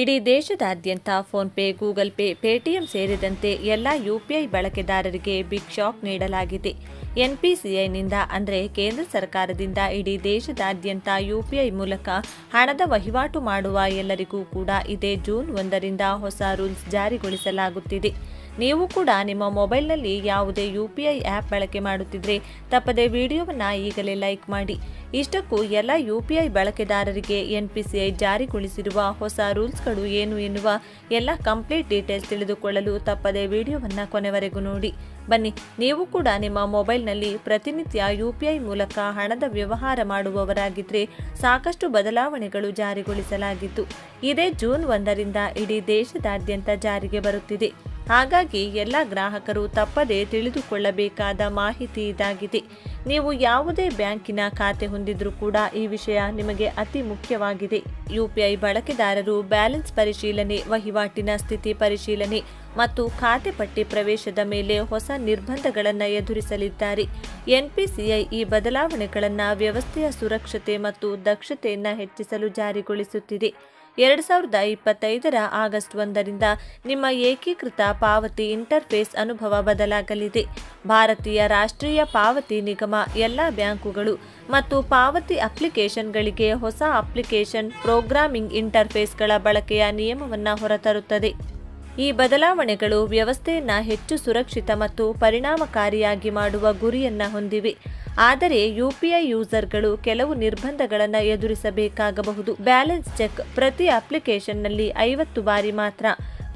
ಇಡೀ ದೇಶದಾದ್ಯಂತ phone pay, Google pay, Paytm ಸೇರಿದಂತೆ ಎಲ್ಲ ಯುಪಿಐ ಬಳಕೆದಾರರಿಗೆ ಬಿಗ್ ಶಾಕ್ ನೀಡಲಾಗಿದೆ. ಎನ್ಪಿಸಿಐನಿಂದ ಅಂದರೆ ಕೇಂದ್ರ ಸರ್ಕಾರದಿಂದ ಇಡೀ ದೇಶದಾದ್ಯಂತ ಯುಪಿಐ ಮೂಲಕ ಹಣದ ವಹಿವಾಟು ಮಾಡುವ ಎಲ್ಲರಿಗೂ ಕೂಡ ಇದೇ ಜೂನ್ ಒಂದರಿಂದ ಹೊಸ ರೂಲ್ಸ್ ಜಾರಿಗೊಳಿಸಲಾಗುತ್ತಿದೆ. ನೀವು ಕೂಡ ನಿಮ್ಮ ಮೊಬೈಲ್ನಲ್ಲಿ ಯಾವುದೇ ಯು ಪಿ ಐ ಆ್ಯಪ್ ಬಳಕೆ ಮಾಡುತ್ತಿದ್ದರೆ ತಪ್ಪದೆ ವಿಡಿಯೋವನ್ನು ಈಗಲೇ ಲೈಕ್ ಮಾಡಿ. ಇಷ್ಟಕ್ಕೂ ಎಲ್ಲ ಯು ಪಿ ಐ ಬಳಕೆದಾರರಿಗೆ ಎನ್ ಪಿ ಸಿ ಐ ಜಾರಿಗೊಳಿಸಿರುವ ಹೊಸ ರೂಲ್ಸ್ಗಳು ಏನು ಎನ್ನುವ ಎಲ್ಲ ಕಂಪ್ಲೀಟ್ ಡೀಟೇಲ್ಸ್ ತಿಳಿದುಕೊಳ್ಳಲು ತಪ್ಪದೆ ವಿಡಿಯೋವನ್ನು ಕೊನೆವರೆಗೂ ನೋಡಿ. ಬನ್ನಿ, ನೀವು ಕೂಡ ನಿಮ್ಮ ಮೊಬೈಲ್ನಲ್ಲಿ ಪ್ರತಿನಿತ್ಯ ಯು ಪಿ ಐ ಮೂಲಕ ಹಣದ ವ್ಯವಹಾರ ಮಾಡುವವರಾಗಿದ್ದರೆ ಸಾಕಷ್ಟು ಬದಲಾವಣೆಗಳು ಜಾರಿಗೊಳಿಸಲಾಗಿತ್ತು. ಇದೇ ಜೂನ್ ಒಂದರಿಂದ ಇಡೀ ದೇಶದಾದ್ಯಂತ ಜಾರಿಗೆ ಬರುತ್ತಿದೆ. ಹಾಗಾಗಿ ಎಲ್ಲ ಗ್ರಾಹಕರು ತಪ್ಪದೇ ತಿಳಿದುಕೊಳ್ಳಬೇಕಾದ ಮಾಹಿತಿ ಇದಾಗಿದೆ. ನೀವು ಯಾವುದೇ ಬ್ಯಾಂಕಿನ ಖಾತೆ ಹೊಂದಿದ್ರೂ ಕೂಡ ಈ ವಿಷಯ ನಿಮಗೆ ಅತಿ ಮುಖ್ಯವಾಗಿದೆ. ಯುಪಿಐ ಬಳಕೆದಾರರು ಬ್ಯಾಲೆನ್ಸ್ ಪರಿಶೀಲನೆ, ವಹಿವಾಟಿನ ಸ್ಥಿತಿ ಪರಿಶೀಲನೆ ಮತ್ತು ಖಾತೆ ಪಟ್ಟಿ ಪ್ರವೇಶದ ಮೇಲೆ ಹೊಸ ನಿರ್ಬಂಧಗಳನ್ನು ಎದುರಿಸಲಿದ್ದಾರೆ. ಎನ್ಪಿಸಿಐ ಈ ಬದಲಾವಣೆಗಳನ್ನು ವ್ಯವಸ್ಥೆಯ ಸುರಕ್ಷತೆ ಮತ್ತು ದಕ್ಷತೆಯನ್ನು ಹೆಚ್ಚಿಸಲು ಜಾರಿಗೊಳಿಸುತ್ತಿದೆ. ಎರಡು ಸಾವಿರದ ಇಪ್ಪತ್ತೈದರ ಆಗಸ್ಟ್ ಒಂದರಿಂದ ನಿಮ್ಮ ಏಕೀಕೃತ ಪಾವತಿ ಇಂಟರ್ಫೇಸ್ ಅನುಭವ ಬದಲಾಗಲಿದೆ. ಭಾರತೀಯ ರಾಷ್ಟ್ರೀಯ ಪಾವತಿ ನಿಗಮ ಎಲ್ಲ ಬ್ಯಾಂಕುಗಳು ಮತ್ತು ಪಾವತಿ ಅಪ್ಲಿಕೇಶನ್ಗಳಿಗೆ ಹೊಸ ಅಪ್ಲಿಕೇಶನ್ ಪ್ರೋಗ್ರಾಮಿಂಗ್ ಇಂಟರ್ಫೇಸ್ಗಳ ಬಳಕೆಯ ನಿಯಮವನ್ನು ಹೊರತರುತ್ತದೆ. ಈ ಬದಲಾವಣೆಗಳು ವ್ಯವಸ್ಥೆಯನ್ನು ಹೆಚ್ಚು ಸುರಕ್ಷಿತ ಮತ್ತು ಪರಿಣಾಮಕಾರಿಯಾಗಿ ಮಾಡುವ ಗುರಿಯನ್ನ ಹೊಂದಿವೆ. ಆದರೆ ಯುಪಿಐ ಯೂಸರ್ಗಳು ಕೆಲವು ನಿರ್ಬಂಧಗಳನ್ನು ಎದುರಿಸಬೇಕಾಗಬಹುದು. ಬ್ಯಾಲೆನ್ಸ್ ಚೆಕ್ ಪ್ರತಿ ಅಪ್ಲಿಕೇಶನ್ನಲ್ಲಿ ಐವತ್ತು ಬಾರಿ ಮಾತ್ರ.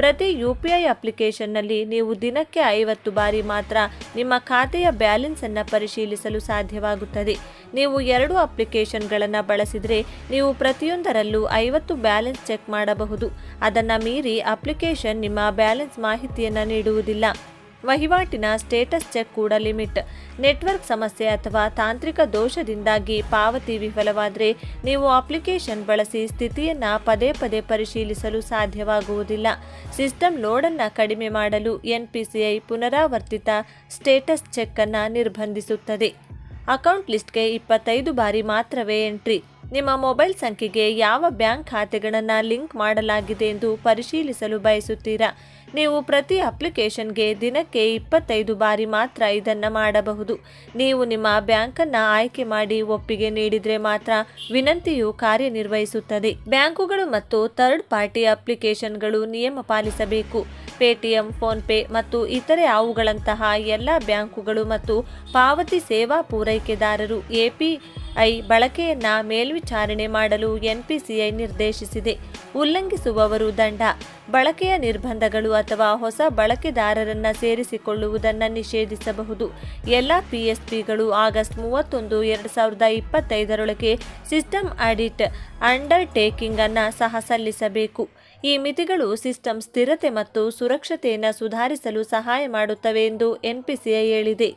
ಪ್ರತಿ ಯು ಪಿ ಐ ಅಪ್ಲಿಕೇಶನ್ನಲ್ಲಿ ನೀವು ದಿನಕ್ಕೆ ಐವತ್ತು ಬಾರಿ ಮಾತ್ರ ನಿಮ್ಮ ಖಾತೆಯ ಬ್ಯಾಲೆನ್ಸ್ ಅನ್ನು ಪರಿಶೀಲಿಸಲು ಸಾಧ್ಯವಾಗುತ್ತದೆ. ನೀವು ಎರಡು ಅಪ್ಲಿಕೇಶನ್ಗಳನ್ನು ಬಳಸಿದರೆ ನೀವು ಪ್ರತಿಯೊಂದರಲ್ಲೂ ಐವತ್ತು ಬ್ಯಾಲೆನ್ಸ್ ಚೆಕ್ ಮಾಡಬಹುದು. ಅದನ್ನು ಮೀರಿ ಅಪ್ಲಿಕೇಶನ್ ನಿಮ್ಮ ಬ್ಯಾಲೆನ್ಸ್ ಮಾಹಿತಿಯನ್ನು ನೀಡುವುದಿಲ್ಲ. ವಹಿವಾಟಿನ ಸ್ಟೇಟಸ್ ಚೆಕ್ ಕೂಡ ಲಿಮಿಟ್. ನೆಟ್ವರ್ಕ್ ಸಮಸ್ಯೆ ಅಥವಾ ತಾಂತ್ರಿಕ ದೋಷದಿಂದಾಗಿ ಪಾವತಿ ವಿಫಲವಾದರೆ ನೀವು ಅಪ್ಲಿಕೇಶನ್ ಬಳಸಿ ಸ್ಥಿತಿಯನ್ನು ಪದೇ ಪದೇ ಪರಿಶೀಲಿಸಲು ಸಾಧ್ಯವಾಗುವುದಿಲ್ಲ. ಸಿಸ್ಟಮ್ ಲೋಡನ್ನು ಕಡಿಮೆ ಮಾಡಲು ಎನ್ಪಿಸಿಐ ಪುನರಾವರ್ತಿತ ಸ್ಟೇಟಸ್ ಚೆಕ್ ಅನ್ನು ನಿರ್ಬಂಧಿಸುತ್ತದೆ. ಅಕೌಂಟ್ ಲಿಸ್ಟ್ಗೆ ಇಪ್ಪತ್ತೈದು ಬಾರಿ ಮಾತ್ರವೇ ಎಂಟ್ರಿ. ನಿಮ್ಮ ಮೊಬೈಲ್ ಸಂಖ್ಯೆಗೆ ಯಾವ ಬ್ಯಾಂಕ್ ಖಾತೆಗಳನ್ನು ಲಿಂಕ್ ಮಾಡಲಾಗಿದೆ ಎಂದು ಪರಿಶೀಲಿಸಲು ಬಯಸುತ್ತೀರಾ? ನೀವು ಪ್ರತಿ ಅಪ್ಲಿಕೇಶನ್ಗೆ ದಿನಕ್ಕೆ ಇಪ್ಪತ್ತೈದು ಬಾರಿ ಮಾತ್ರ ಇದನ್ನು ಮಾಡಬಹುದು. ನೀವು ನಿಮ್ಮ ಬ್ಯಾಂಕನ್ನು ಆಯ್ಕೆ ಮಾಡಿ ಒಪ್ಪಿಗೆ ನೀಡಿದರೆ ಮಾತ್ರ ವಿನಂತಿಯು ಕಾರ್ಯನಿರ್ವಹಿಸುತ್ತದೆ. ಬ್ಯಾಂಕುಗಳು ಮತ್ತು ಥರ್ಡ್ ಪಾರ್ಟಿ ಅಪ್ಲಿಕೇಶನ್ಗಳು ನಿಯಮ ಪಾಲಿಸಬೇಕು. ಪೇಟಿಎಂ, ಫೋನ್ಪೇ ಮತ್ತು ಇತರೆ ಅವುಗಳಂತಹ ಎಲ್ಲ ಬ್ಯಾಂಕುಗಳು ಮತ್ತು ಪಾವತಿ ಸೇವಾ ಪೂರೈಕೆದಾರರು ಎಪಿ ಐ ಬಳಕೆಯನ್ನ ಮೇಲ್ವಿಚಾರಣೆ ಮಾಡಲು ಎನ್ಪಿಸಿಐ ನಿರ್ದೇಶಿಸಿದೆ. ಉಲ್ಲಂಘಿಸುವವರು ದಂಡ. ಬಳಕೆಯ ನಿರ್ಬಂಧಗಳು ಅಥವಾ ಹೊಸ ಬಳಕೆದಾರರನ್ನ ಸೇರಿಸಿಕೊಳ್ಳುವುದನ್ನು ನಿಷೇಧಿಸಬಹುದು. ಎಲ್ಲ ಪಿಎಸ್ಪಿಗಳು ಆಗಸ್ಟ್ ಮೂವತ್ತೊಂದು, ಎರಡು ಸಾವಿರದ ಇಪ್ಪತ್ತೈದರೊಳಗೆ ಸಿಸ್ಟಮ್ ಆಡಿಟ್ ಅಂಡರ್ಟೇಕಿಂಗ್ ಅನ್ನು ಸಹ ಸಲ್ಲಿಸಬೇಕು. ಈ ಮಿತಿಗಳು ಸಿಸ್ಟಮ್ ಸ್ಥಿರತೆ ಮತ್ತು ಸುರಕ್ಷತೆಯನ್ನು ಸುಧಾರಿಸಲು ಸಹಾಯ ಮಾಡುತ್ತವೆ ಎಂದು ಎನ್ಪಿಸಿಐ ಹೇಳಿದೆ.